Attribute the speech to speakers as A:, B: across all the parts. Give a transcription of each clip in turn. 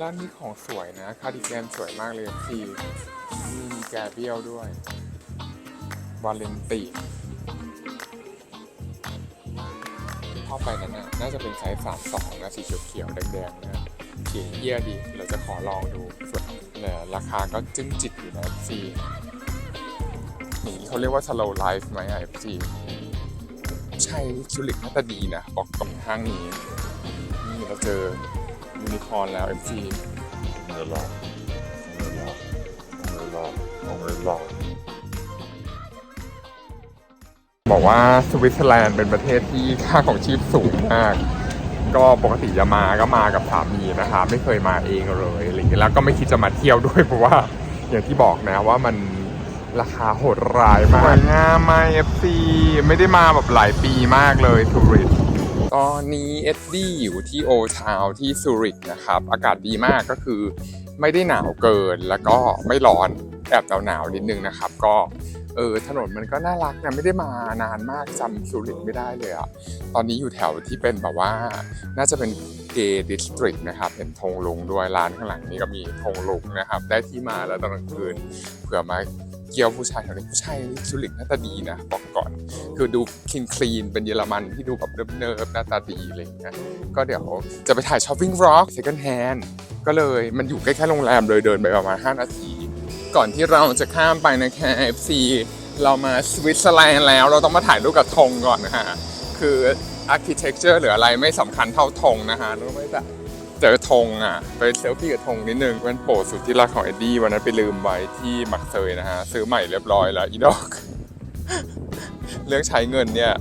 A: ร้านนี้ของสวยนะ คาดิแกนสวยมากเลยสีมีแกเบี้ยวด้วย วาเลนติเข้าไปนั้นนะน่าจะเป็นไซส์สามสองนะสีเขียวๆแดงๆนะเขียนเยี่ยดี เราจะขอลองดูส่วนแต่ราคาก็จึ้งจิตอยู่นะสีอย่างนี้เขาเรียกว่า slow life ไหมอะ FC ใช่คิวลิกน่าจะดีนะบอกตรงข้างนี้ นี่เราเจอ ยูนิคอร์นแล้ว FC
B: ไม่หลอกไม่หลอกไม่หลอกไม่หลอก
A: บอกว่าสวิตเซอร์แลนด์เป็นประเทศที่ค่าของชีพสูงมาก ก็ปกติจะมาก็มากับสามีนะคะ ไม่เคยมาเองเลยอะไรอย่างเงี้ยแล้วก็ไม่คิดจะมาเที่ยวด้วยเพราะว่าอย่างที่บอกนะว่ามันราคาโหดร้ายมากสวยงามมาก FC ไม่ได้มาแบบหลายปีมากเลยทูริส ตอนนี้เอ็ดดี้อยู่ที่โอทาวที่ซูริกนะครับ อากาศดีมากก็คือไม่ได้หนาวเกินแล้วก็ไม่ร้อนแอบหนาวๆนิดนึงนะครับ ก็เออถนนมันก็น่ารักนะไม่ได้มานานมากจำซูริกไม่ได้เลยอะตอนนี้อยู่แถวที่เป็นแบบว่า น่าจะเป็นเกย์ดิสตริกนะครับ เห็นธงลุงด้วยร้านข้างหลังนี้ก็มีธงลุงนะครับ ได้ที่มาแล้วตอนกลางคืนเผื่อมา เกี่ยวผู้ชายแถวนี้ผู้ชายซูริกหน้าตาดีนะบอกก่อน คือดูคลีนคลีนเป็นเยอรมันที่ดูแบบเนิบๆหน้าตาดีอะไรอย่างเงี้ยก็เดี๋ยวจะไปถ่ายช้อปปิ้งร็อกเซคันด์แฮนด์ก็เลยมันอยู่ใกล้ๆโรงแรมเลยเดินไปประมาณ 5 นาที ก่อนที่เราจะข้ามไปนะค่ FC เรามาสวิตเซอร์แลนด์แล้วเราต้องมาถ่ายรูปกับธงก่อนนะฮะคืออาร์เคเต็กเจอร์หรืออะไรไม่สำคัญเท่าธงนะฮะรู้ไหมแต่ เจอธงอะ ไปเซลฟี่กับธงนิดนึงเป็นโปรดสุดที่รักของเอ็ดดี้วันนั้นไปลืมไว้ที่มักเซยนะฮะ ซื้อใหม่เรียบร้อยแล้วอีดอก เรื่องใช้เงินเนี่ย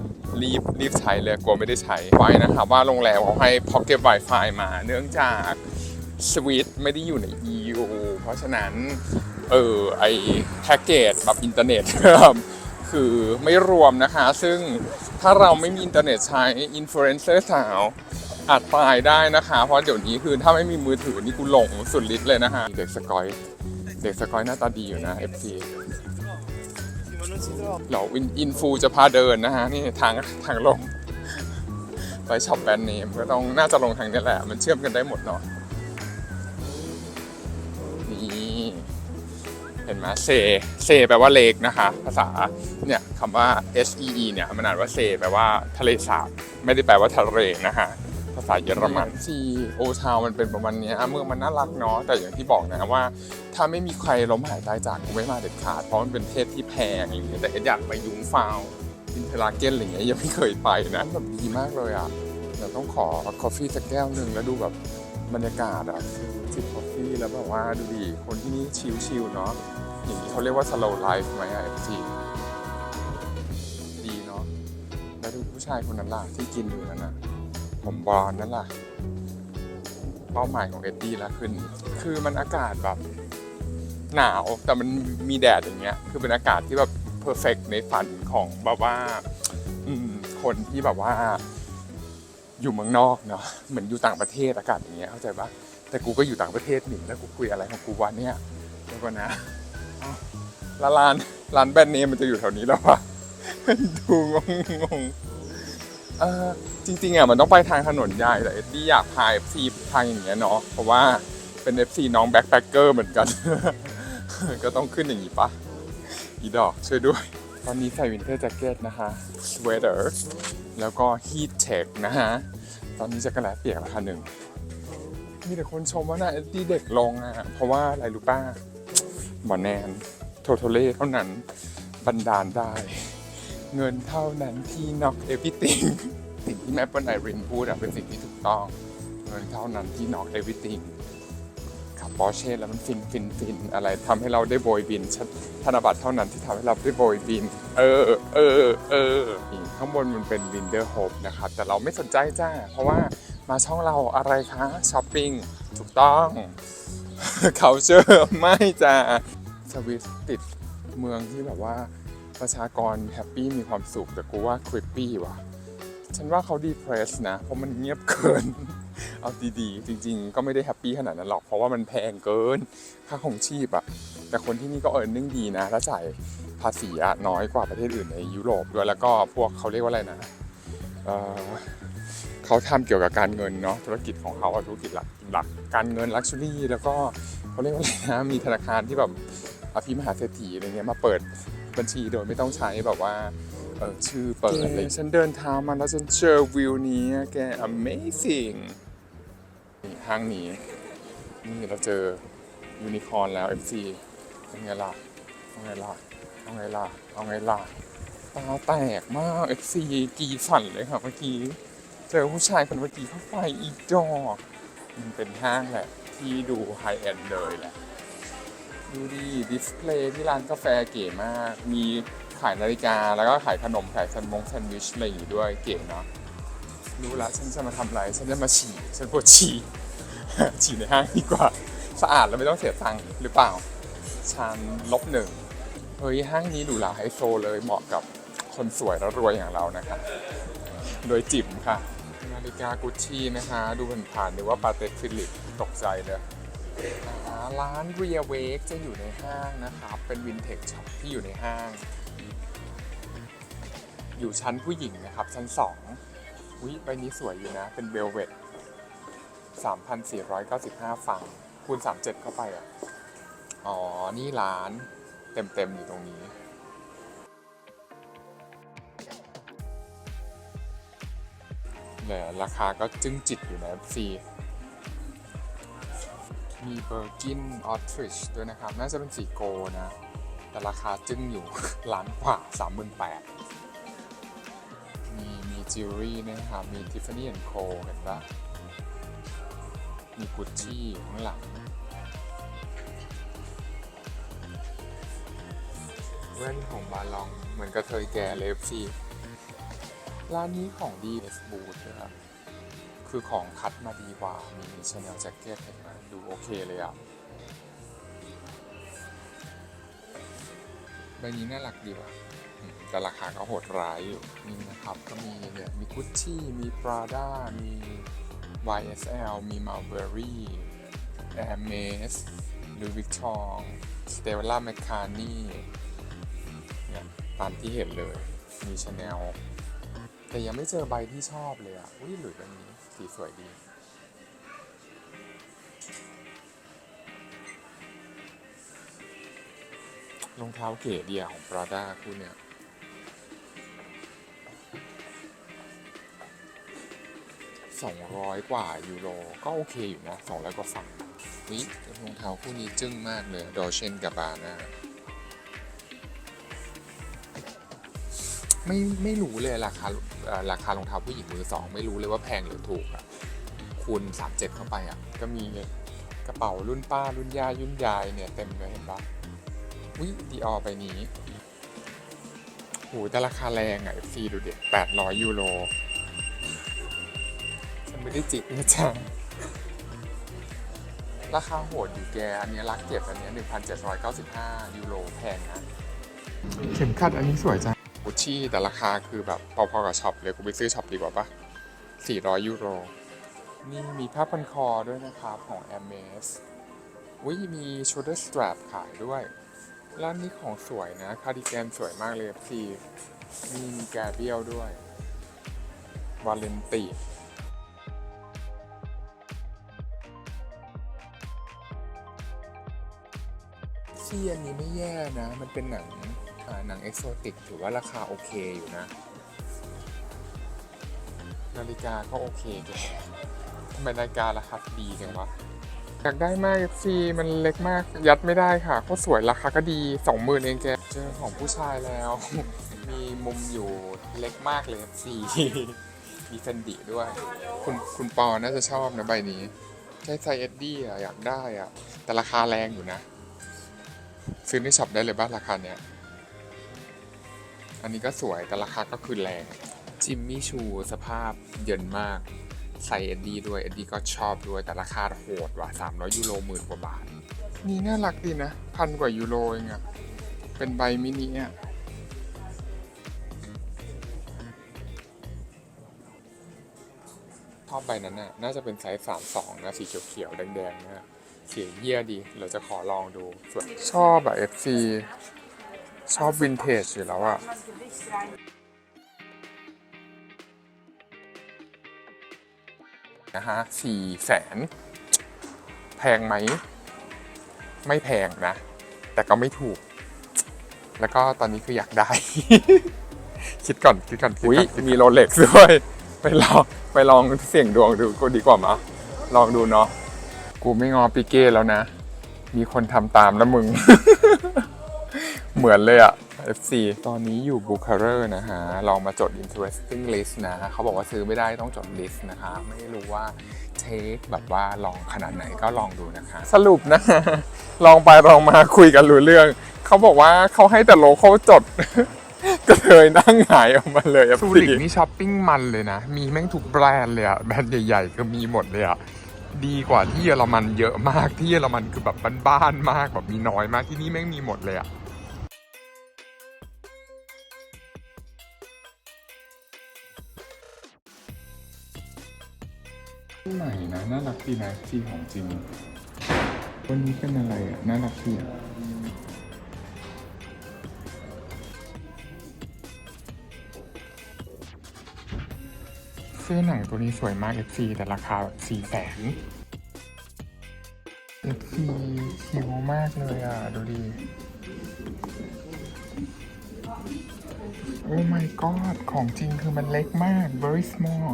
A: รีบรีบใช้เลยกลัวไม่ได้ใช้ไว้นะครับว่าโรงแรมเขาให้ Pocket Wi-Fi มา เนื่องจากสวิตไม่ได้อยู่ใน EU เพราะฉะนั้นเออไอแพ็กเกจแบบอินเทอร์เน็ตคือไม่รวมนะคะ ซึ่งถ้าเราไม่มีอินเทอร์เน็ตใช้อินฟลูเอนเซอร์สาว อาจตายได้นะคะ เพราะเดี๋ยวนี้คือถ้าไม่มีมือถือนี่กูหลงสุดฤทธิ์เลยนะฮะ เด็กสกอย เด็กสกอยหน้าตาดีอยู่นะ FC เดี๋ยวอินอินฟูจะพาเดินนะฮะ นี่ทางทางลง ไปช็อปแบรนด์เนมก็ต้องน่าจะลงทางนี้แหละ มันเชื่อมกันได้หมดเนาะนี่เห็นไหมเซเซแปลว่าเลกนะคะ ภาษาเนี่ยคำว่า S E E เนี่ยมันอ่านว่าเซแปลว่าทะเลสาบ ไม่ได้แปลว่าทะเลนะฮะ ภาษาเยอรมันซีโอทาวมันเป็นประมาณนี้เมืองมันน่ารักเนาะแต่อย่างที่บอกนะว่า ถ้าไม่มีใครล้มหายตายจากกูไม่มาเด็ดขาด เพราะมันเป็นเทศที่แพงอย่างเงี้ยแต่เอ็ดอยากไปยุงฟาวอินเทอร์ลาเกนอะไรเงี้ยยังไม่เคยไปนะแบบดีมากเลยอะเดี๋ยวต้องขอกาแฟสักแก้วหนึ่งแล้วดูแบบบรรยากาศอะจิบกาแฟแล้วแบบว่าดูดีคนที่นี่ชิลๆเนาะอย่างนี้เขาเรียกว่า slow life ไหมอะ FC ดีเนาะแล้วดูผู้ชายคนนั้นล่ะที่กินอยู่นั่นน่ะ ผมบอลนั่นแหละเป้าหมายของเอ็ดดี้แล้วขึ้น คือมันอากาศแบบ หนาวแต่มันมีแดดอย่างเงี้ย คือเป็นอากาศที่แบบเพอร์เฟกในฝันของแบบว่าคนที่แบบว่า อยู่เมืองนอกเนาะเหมือนอยู่ต่างประเทศอากาศอย่างเงี้ยเข้าใจปะแต่กูก็อยู่ต่างประเทศหนิแล้วกูคุยอะไรของกูวันเนี่ยเดี๋ยวก่อนนะเอ้าแล้วร้านร้านแบรนด์เนมมันจะอยู่แถวนี้แล้วปะดูงงง เออจริงๆอะมันต้องไปทางถนนใหญ่แต่เอ็ดดี้อยากพา FC ทางอย่างเงี้ยเนาะเพราะว่าเป็น FC น้องแบ็คแพคเกอร์เหมือนกัน ก็ต้องขึ้นอย่างนี้ปะอีดอกช่วยด้วย ตอนนี้ใส่วินเทอร์แจ็คเก็ตนะคะสเวตเตอร์แล้วก็ฮีทเทคนะฮะ ตอนนี้จะกระแลเปียกแล้วค่ะหนึ่ง มีแต่คนชมว่าน่าเอ็ดดี้เด็กลงอะ เพราะว่าอะไรรู้ป้าหมอแนนโทโทเล่เท่านั้นบันดาลได้ เงินเท่านั้นที่ knock everything สิ่งที่แมปเปิลไอรินพูดอะเป็นสิ่งที่ถูกต้อง เงินเท่านั้นที่ knock everything ขับปอร์เช่แล้วมันฟินฟินฟินอะไรทำให้เราได้โบยบินธนบัตรเท่านั้นที่ทำให้เราได้โบยบิน เออเออเออข้างบนมันเป็นวินเดอร์โฮปนะครับแต่เราไม่สนใจจ้า เพราะว่ามาช่องเราอะไรคะช้อปปิ้งถูกต้องเขาเชื่อไม่จ้าสวิสติดเมืองที่แบบว่า ประชากรแฮปปี้มีความสุข แต่กูว่าคริปปี้ว่ะ ฉันว่าเขาดีเพรสนะ เพราะมันเงียบเกิน เอาดีๆ จริงๆ ก็ไม่ได้แฮปปี้ขนาดนั้นหรอก เพราะว่ามันแพงเกิน ค่าของชีพอะแต่คนที่นี่ก็เออร์เน็งดีนะ แล้วจ่ายภาษีอะน้อยกว่าประเทศอื่นในยุโรปด้วย แล้วก็พวกเขาเรียกว่าอะไรนะเเขาทำเกี่ยวกับการเงินเนาะ ธุรกิจของเขาธุรกิจหลักหลักการเงินลักชัวรี่ แล้วก็เขาเรียกว่าอะไรนะ มีธนาคารที่แบบอภิมหาเศรษฐีอะไรเงี้ยมาเปิด บัญชีโดยไม่ต้องใช้แบบว่าเออชื่อเปิดอะไรฉันเดินทางมาแล้วฉันเจอวิวนี้แก amazing นี่ห้างนี้ นี่เราเจอยูนิคอร์นแล้ว FC เป็นไงล่ะเอาไงล่ะเอาไงล่ะเอาไงล่ะตาแตกมาก FC กรีดสั่นเลยค่ะเมื่อกี้ เจอผู้ชายคนเมื่อกี้เข้าไปอีกดอก มันเป็นห้างแหละ ที่ดูไฮเอ็นเลยแหละ ดูดีดิสเพลย์ที่ร้านกาแฟเก๋มาก มีขายนาฬิกาแล้วก็ขายขนมขายแซนมงแซนด์วิชอะไรอย่างงี้ด้วยเก๋เนาะรู้ละฉันจะมาทำอะไรฉันจะมาฉี่ฉันปวดฉี่ฉี่ในห้างดีกว่าสะอาดแล้วไม่ต้องเสียตังค์หรือเปล่าชันลบหนึ่งเฮ้ยห้างนี้หรูหราไฮโซเลยเหมาะกับคนสวยและรวยอย่างเรานะครับโดยจิ๋มค่ะ นาฬิกากุชชี่นะคะ ดูผ่านๆนึกว่าปาเต็กฟิลิปตกใจเลย ร้านเรียเวกจะอยู่ในห้างนะครับ เป็นวินเทจช็อปที่อยู่ในห้าง อยู่ชั้นผู้หญิงนะครับ ชั้นสองวิใบนี้สวยอยู่นะ เป็นเบลเวต3,495ฟังคูณ 37 เข้าไปอะ อ๋อ นี่ร้านเต็มๆอยู่ตรงนี้แต่ราคาก็จึ้งจิตอยู่นะฟรี มีเบอร์กินออทริชด้วยนะครับ น่าจะเป็นสีโกนะ แต่ราคาจึ้งอยู่ ล้านกว่า38,000มีมีจิวเวลรี่นะครับ มี Tiffany Co เห็นปะมีกุชชี่ข้างหลัง แว่นของบาลองเหมือนกระเทยแก่เลยฟรีร้านนี้ของดีเอสบูธนะครับ คือของคัดมาดีกว่า มีชาแนลแจ็คเก็ตเห็นไหมดูโอเคเลยอะใบนี้น่ารักดีว่ะแต่ราคาก็โหดร้ายอยู่นี่นะครับ ก็มีเนี่ยมีกุชชี่มี Prada มี YSL มี Mulberry Hermes Louis Vuitton Stella McCartney เนี่ยตามที่เห็นเลย มีชาแนลแต่ยังไม่เจอใบที่ชอบเลยอะ อุ้ยหรือแบบนี้ สีสวยดี รองเท้าเก๋ดีอะของ Prada คู่เนี่ยสองร้อยกว่า ยูโร ก็โอเคอยู่นะสองร้อยกว่าฝั่งวิรองเท้าคู่นี้จึ้งมากเลยดอเชนกับบาน่าไม่ไม่รู้เลยราคาเอ่อ ราคารองเท้าผู้หญิงมือสองไม่รู้เลยว่าแพงหรือถูกอะคูณสามเจ็ดเข้าไปอะก็มีกระเป๋ารุ่นป้ารุ่นย่ารุ่นยายเนี่ยเต็มเลยเห็นปะวิดีออไปนี้โหแต่ราคาแรงอะฟรีดูเด็ดแปดร้อยยูโรฉันไม่ได้จิกนะจ๊ะราคาโหดอยู่แก อันนี้รักเก็บอันนี้หนึ่งพันเจ็ดร้อยเก้าสิบห้ายูโรแพงนะ เข็มขัดอันนี้สวยจัง กุชชี่แต่ราคาคือแบบพอๆกับช็อปเลยกูไปซื้อช็อปดีกว่าปะ400 ยูโร นี่มีผ้าพันคอด้วยนะครับ ของ m อ s อุ้ยมี shoulder strap ขายด้วย ร้านนี้ของสวยนะ คาร์ดิแกนสวยมากเลยพี่นี่มีแกเบียลด้วย วาเลนติที่อันนี้ไม่แย่นะ มันเป็นหนัง หนังเอกโซติกถือว่าราคาโอเคอยู่นะ นาฬิกาก็โอเคแกทำไมนาฬิการาคาดีจังวะอยากได้มากซีมันเล็กมากยัดไม่ได้ค่ะก็สวยราคาก็ดีสองหมื่นเองแกเจอของผู้ชายแล้ว มีมุมอยู่เล็กมากเลยซีมีเฟนดิด้วย คุณคุณปอน่าจะชอบนะใบนี้ ใช้ไซส์เอ็ดดี้อะอยากได้อะ แต่ราคาแรงอยู่นะ ซื้อในช็อปได้เลยบ้างราคาเนี้ย อันนี้ก็สวยแต่ราคาก็คือแรงจิมมี่ชูสภาพเยินมาก ใส่เอ็ดดี้ด้วย เอ็ดดี้ก็ชอบด้วยแต่ราคาโหดว่ะ300 ยูโรหมื่นกว่าบาท นี่น่ารักดีนะ พันกว่ายูโรเองอะเป็นใบมินิอะชอบใบนั้นน่ะน่าจะเป็นไซส์32นะสีเขียวๆแดงๆนะเขียเยี่ยดี เราจะขอลองดูสวนชอบอะ FC ชอบวินเทจอยู่แล้วอะนะฮะสี่แสนแพงไหม ไม่แพงนะ แต่ก็ไม่ถูก แล้วก็ตอนนี้คืออยากได้ คิดก่อนคิดก่อนคิดก่อนมีโรเล็กด้วย ไปลองไปลองเสี่ยงดวงดูก็ดีกว่ามะลองดูเนาะ กูไม่งอปิเก้แล้วนะ มีคนทำตามแล้วมึง เหมือนเลยอะ FC ตอนนี้อยู่บูคาเรอร์นะฮะ ลองมาจด interesting list นะ เขาบอกว่าซื้อไม่ได้ต้องจด list นะคะ ไม่รู้ว่าเทคแบบว่าลองขนาดไหนก็ลองดูนะคะ สรุปนะ ลองไปลองมาคุยกันรู้เรื่อง เขาบอกว่าเขาให้แต่โลเขาจด ก็เลยนั่งหายออกมาเลยซูริกนี่ช้อปปิ้งมันเลยนะ มีแม่งทุกแบรนด์เลยอะแบรนด์ใหญ่ๆก็มีหมดเลยอะดีกว่าที่เยอรมันเยอะมากที่เยอรมันคือแบบบ้านๆมากแบบมีน้อยมากที่นี่แม่งมีหมดเลยอะ ใหม่นะน่ารักดีนะที่ของจริงวันนี้เป็นอะไรอะน่ารักดีอะเสื้อหนังตัวนี้สวยมาก FC แต่ราคาสี่แสน FC คิวมากเลยอะ ดูดิโอ้ my god ของจริงคือมันเล็กมาก very small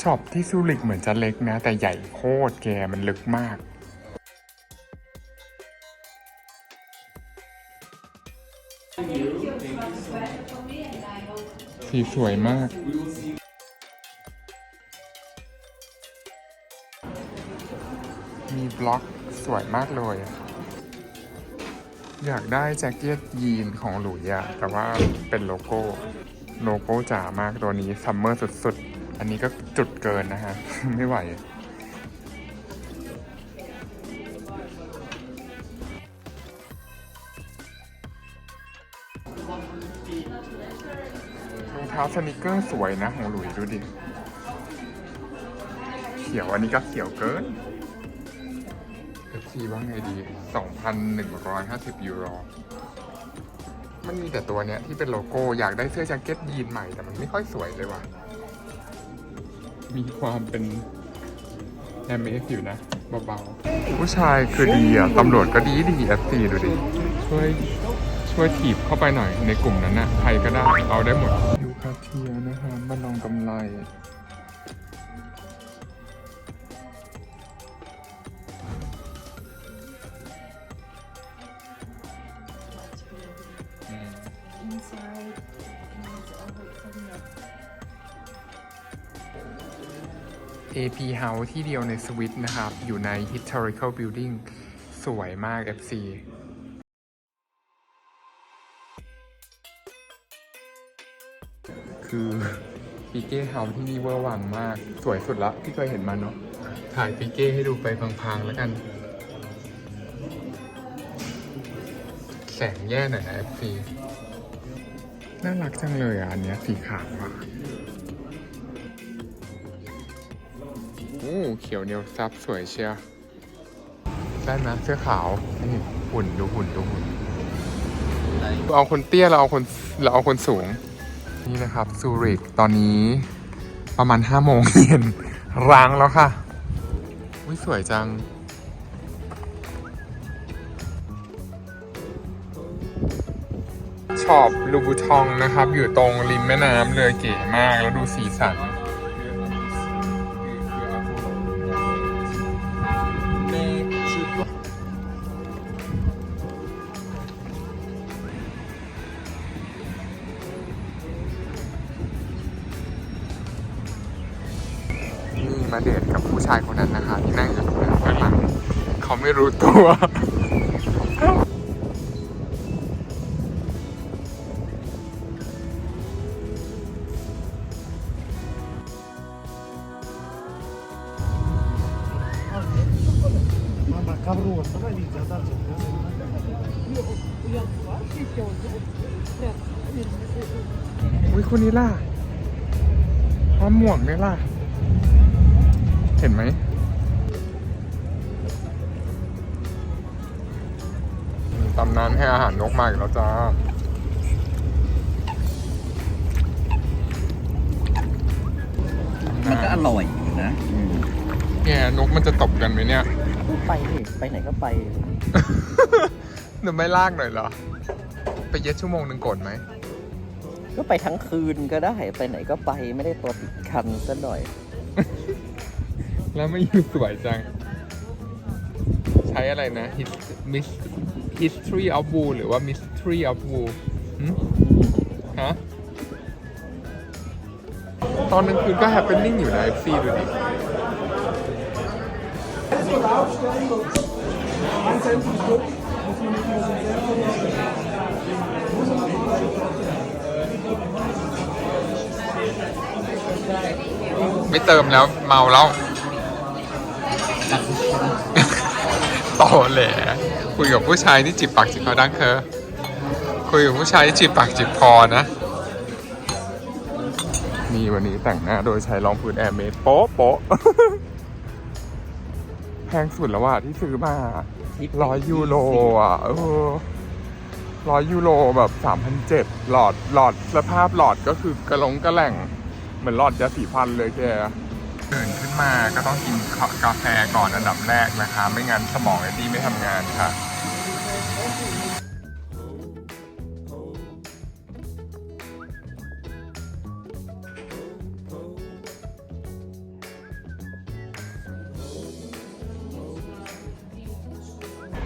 A: ช็อปที่ซูริกเหมือนจะเล็กนะ แต่ใหญ่โคตรแกมันลึกมาก สีสวยมากมีบล็อกสวยมากเลย อยากได้แจ็คเก็ตยีนของหลุยอะแต่ว่าเป็นโลโก้ โลโก้จ๋ามากตัวนี้ซัมเมอร์สุดๆ อันนี้ก็จุดเกินนะฮะ ไม่ไหวรองเท้าสนิเกอร์สวยนะของหลุยดูดิ เขียวอันนี้ก็เขียวเกิน FC ว่าไงดี 2,150 ยูโร มันมีแต่ตัวเนี้ยที่เป็นโลโก้อยากได้เสื้อแจ็คเก็ตยีนใหม่แต่มันไม่ค่อยสวยเลยว่ะ มีความเป็นแอมเอฟอยู่นะเบาๆ ผู้ชายคือดีอะ ตำรวจก็ดีดี FC ดูดิ ช่วยช่วยถีบเข้าไปหน่อยในกลุ่มนั้นนะใครก็ได้เอาได้หมดยูคาเทียนะคะมาลองกำไร AP House ที่เดียวในสวิตนะครับ อยู่ใน Historical Building สวยมาก FC คือปีเก้เฮาที่นี่เวอร์วังมาก สวยสุดละที่เคยเห็นมาเนาะถ่ายปีเก้ให้ดูไปพังๆแล้วกัน แสงแย่หน่อยนะ FC น่ารักจังเลยอะ อันเนี้ยสีขาวอะ เขียวเนียวซับสวยเชียวได้ไหมเสื้อขาวนี่หุ่นดูหุ่นดูหุ่นเราเอาคนเตี้ยเราเอาคนเราเอาคนสูง นี่นะครับซูริกตอนนี้ประมาณห้าโมงเย็นร้างแล้วค่ะวิสวยจังชอบลูบูทองนะครับ อยู่ตรงริมแม่น้ำเลยเก๋มากแล้วดูสีสัน มาเดทกับผู้ชายคนนั้นนะคะ ที่นั่งอยู่ข้างหลังเขาไม่รู้ตัว
C: Manda cabro, давай видео, да, тебе.
A: อุ้ยคนนี้ เห็นไหมตำนานให้อาหารนกมาอีกแล้วจ้า
D: ร่อยอยู่นะ
A: เนี่ยนกมันจะตบกันไหมเนี่ย
D: ไปดิไปไหนก็ไป
A: เดี๋ยวไม่ลากหน่อยเหรอ ไปเย็ดชั่วโมงหนึ่งกดไหม
D: ก็ไปทั้งคืนก็ได้ ไปไหนก็ไปไม่ได้ตัวติดคันซะหน่อย
A: แล้วไม่อยู่สวยจัง ใช้อะไรนะ history of Wu หรือว่า mystery of Wu หึฮะ ตอนกลางคืนก็ happening อยู่นะ FC ดูดิไม่เติมแล้วเมาแล้ว ต่อแหลคุยกับผู้ชายที่จิบปากจิบคอดังเคอคุยกับผู้ชายที่จิบปากจิบคอนะนี่วันนี้แต่งหน้าโดยใช้รองพื้นแอร์เมดโป๊ะโป๊ะแพงสุดแล้วว่ะที่ซื้อมาร้อยยูโรอะเออร้อยยูโรแบบสามพันเจ็ดหลอดหลอดสภาพหลอดก็คือกระลงกระแหล่ง เหมือนหลอดยาสีฟันเลยแก ตื่นขึ้นมาก็ต้องกินกาแฟก่อนอันดับแรกนะคะ ไม่งั้นสมองไอ้ดีไม่ทำงานค่ะ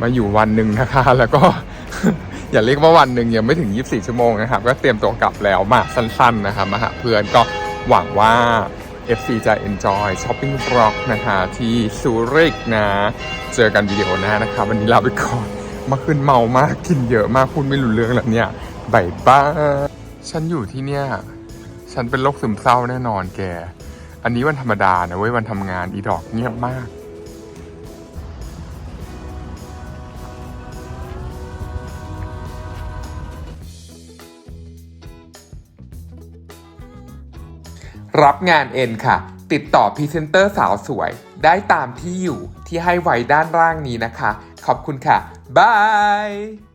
A: มาอยู่วันหนึ่งนะคะ แล้วก็ อย่าเรียกว่าวันหนึ่งยังไม่ถึง 24 ชั่วโมงนะครับ ก็เตรียมตัวกลับแล้วมาสั้น ๆ นะครับมาหาเพื่อนก็หวังว่า FC จะ enjoy shopping vlog นะคะที่ซูริกนะ เจอกันวิดีโอหน้านะคะ วันนี้ลาไปก่อนมาขึ้นเมามากกินเยอะมากพูดไม่รู้เรื่องแล้วเนี่ยบายบ้า ฉันอยู่ที่เนี่ย ฉันเป็นโรคซึมเศร้าแน่นอนแก อันนี้วันธรรมดานะเว้ยวันทำงานอีดอกเงียบมาก รับงานเอ็นค่ะ ติดต่อพรีเซนเตอร์สาวสวย ได้ตามที่อยู่ที่ให้ไว้ด้านล่างนี้นะคะ ขอบคุณค่ะ บาย